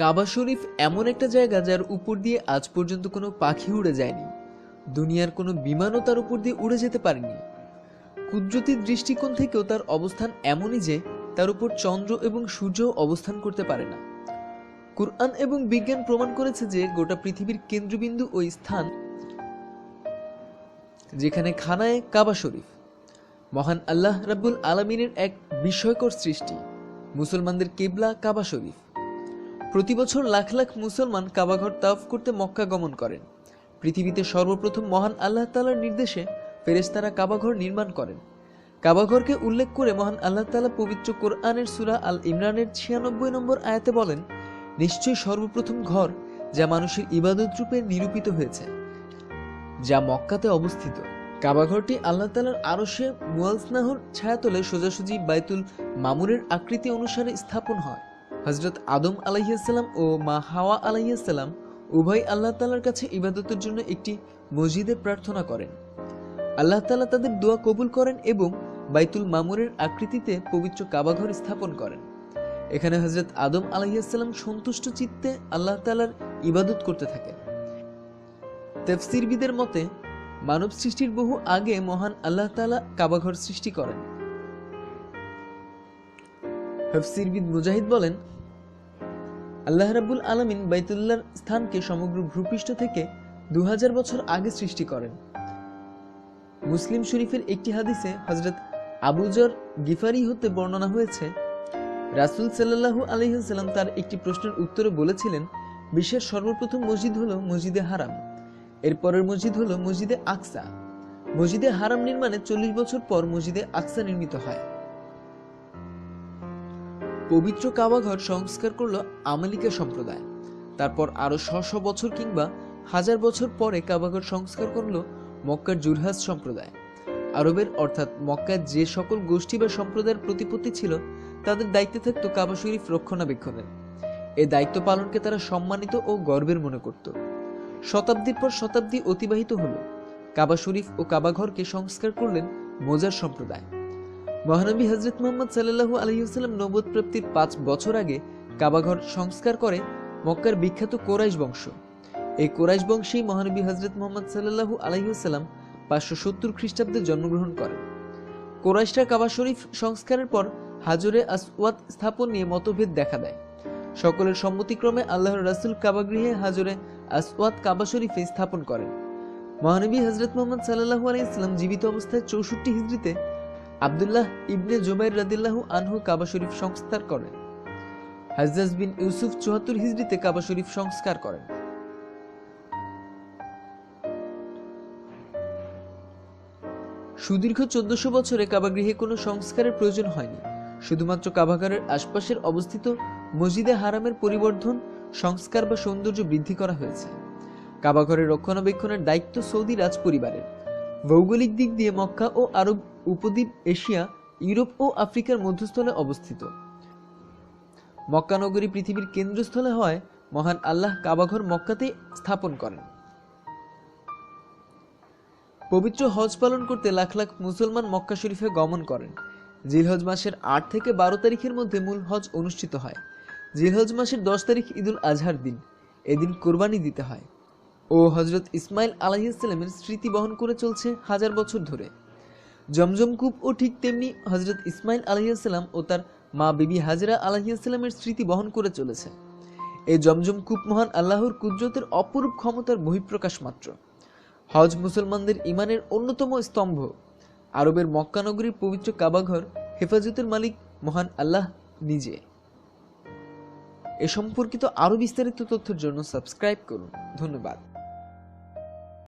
কাবা শরীফ এমন একটা জায়গা যার উপর দিয়ে আজ পর্যন্ত কোনো পাখি উড়ে যায়নি। দুনিয়ার কোনো বিমানও তার উপর দিয়ে উড়ে যেতে পারেনি। কুদরতির দৃষ্টিকোণ থেকেও তার অবস্থান এমনই যে তার উপর চন্দ্র এবং সূর্য অবস্থান করতে পারে না। কুরআন এবং বিজ্ঞান প্রমাণ করেছে যে গোটা পৃথিবীর কেন্দ্রবিন্দু ওই স্থান যেখানে খানায় কাবা শরীফ। মহান আল্লাহ রাব্বুল আলমিনের এক বিস্ময়কর সৃষ্টি। মুসলমানদের কেবলা কাবা শরীফ। প্রতি বছর লাখ লাখ মুসলমান কাবাঘর তাফ করতে মক্কা গমন করেন। পৃথিবীতে সর্বপ্রথম মহান আল্লাহ তালার নির্দেশে ফেরেশতারা কাবাঘর নির্মাণ করেন। কাবাঘরকে উল্লেখ করে মহান আল্লাহ তালা পবিত্র কোরআনের সুরা আল ইমরানের ছিয়ানব্বই নম্বর আয়াতে বলেন নিশ্চয়ই সর্বপ্রথম ঘর যা মানুষের ইবাদত রূপে নিরূপিত হয়েছে, যা মক্কাতে অবস্থিত। কাবাঘরটি আল্লাহ তালার আরশে মুয়ালসনাহর ছায়াতলে সোজাসুজি বাইতুল মামুরের আকৃতি অনুসারে স্থাপন হয়। হজরত আদম আলাইসাল্লাম ও মা হাওয়া আলাইসাল্লাম উভয় আল্লাহ তালার কাছে ইবাদতের জন্য একটি মসজিদে প্রার্থনা করেন। আল্লাহ তালা তাদের দোয়া কবুল করেন এবং বাইতুল মামুরের আকৃতিতে পবিত্র কাবাঘর স্থাপন করেন। এখানে হজরত আদম আলাইসাল্লাম সন্তুষ্ট চিত্তে আল্লাহ তালার ইবাদত করতে থাকেন। তেফসিরবিদের মতে, মানব সৃষ্টির বহু আগে মহান আল্লাহ তালা কাবাঘর সৃষ্টি করেন। তফসিরবিদ মুজাহিদ বলেন আল্লাহ রাব্বুল আলমিন বাইতুল্লাহর স্থানকে সমগ্র ভূপৃষ্ঠ থেকে দু হাজার বছর আগে সৃষ্টি করেন। মুসলিম শরীফের একটি হাদিসে হজরত আবুজর গিফারি হতে বর্ণনা হয়েছে, রাসুল সাল্লাহু আলহিহাল্লাম তার একটি প্রশ্নের উত্তরে বলেছিলেন, বিশ্বের সর্বপ্রথম মসজিদ হলো মসজিদে হারাম এরপরের মসজিদ হলো মসজিদে আকসা। মসজিদে হারাম নির্মাণে চল্লিশ বছর পর মসজিদে আকসা নির্মিত হয়। পবিত্র কাবাঘর সংস্কার করল আমালিকা সম্প্রদায়। তারপর আরও শ শ বছর কিংবা হাজার বছর পরে কাবাঘর সংস্কার করল মক্কার জুরহাজ সম্প্রদায়। আরবের অর্থাৎ মক্কার যে সকল গোষ্ঠী বা সম্প্রদায়ের প্রতিপত্তি ছিল, তাদের দায়িত্বে থাকত কাবা শরীফ রক্ষণাবেক্ষণের। এ দায়িত্ব পালনকে তারা সম্মানিত ও গর্বের মনে করত। শতাব্দীর পর শতাব্দী অতিবাহিত হল। কাবা শরীফ ও কাবাঘরকে সংস্কার করলেন মোজার সম্প্রদায়। মহানবী হজরত মোহাম্মদ সাল্লাহু আলহিউসাল্লাম নবদ প্রাপ্তির পাঁচ বছর আগে কাবাঘর সংস্কার করে মক্কার বিখ্যাত কোরাইশ বংশ। এই কোরাইশ বংশেই মহানবী হজরত মোহাম্মদ সাল্লাহু আলহিউসাল্লাম পাঁচশো সত্তর খ্রিস্টাব্দে জন্মগ্রহণ করেন। কোরাইশরা কাবা শরীফ সংস্কারের পর হাজরে আসওয়াত স্থাপন নিয়ে মতভেদ দেখা দেয়। সকলের সম্মতিক্রমে আল্লাহর রাসুল কাবাগৃহে হাজরে আসওয়াত কাবা শরীফে স্থাপন করেন। মহানবী হজরত মোহাম্মদ সাল্লাহু আলাইসলাম জীবিত অবস্থায় চৌষট্টি হিজড়িতে আবদুল্লাহ ইবনে জুবাইর রাদিল্লাহু আনহু কাবা শরীফ সংস্কার করেন। হাজ্জাজ বিন ইউসুফ চুয়াত্তর হিজড়িতে কাবা শরীফ সংস্কার করেন। সুদীর্ঘ চোদ্দশো বছরে কাবাগৃহে কোনো সংস্কারের প্রয়োজন হয়নি। শুধুমাত্র কাবাগারের আশপাশের অবস্থিত মসজিদে হারামের পরিবর্ধন, সংস্কার বা সৌন্দর্য বৃদ্ধি করা হয়েছে। কাবাঘরের রক্ষণাবেক্ষণের দায়িত্ব সৌদি রাজ পরিবারের ভৌগোলিক দিক দিয়ে মক্কা ও আরব উপদ্বীপ এশিয়া, ইউরোপ ও আফ্রিকার মধ্যস্থলে অবস্থিত। মক্কা নগরী পৃথিবীর কেন্দ্রস্থলে হয় মহান আল্লাহ কাবাঘর মক্কাতে স্থাপন করেন। পবিত্র হজ পালন করতে লাখ লাখ মুসলমান মক্কা শরীফে গমন করেন। জিলহজ মাসের আট থেকে বারো তারিখের মধ্যে মূল হজ অনুষ্ঠিত হয়। জিলহজ মাসের দশ তারিখ ঈদুল আজহার দিন। এদিন কোরবানি দিতে হয়। ও হজরত ইসমাইল আলাহিসাল্লামের স্মৃতি বহন করে চলছে হাজার বছর ধরে। জমজম কূপ ও ঠিক তেমনি হজরত ইসমাইল আলহিসাল্লাম ও তার মা বিবি হাজরা আলহিসাল্লামের স্মৃতি বহন করে চলেছে। এই জমজম কূপ মহান আল্লাহর কুদরতের অপরূপ ক্ষমতার বহিঃপ্রকাশ মাত্র। হজ মুসলমানদের ইমানের অন্যতম স্তম্ভ। আরবের মক্কানগরীর পবিত্র কাবাঘর হেফাজতের মালিক মহান আল্লাহ নিজে। এ সম্পর্কিত আরও বিস্তারিত তথ্যের জন্য সাবস্ক্রাইব করুন। ধন্যবাদ।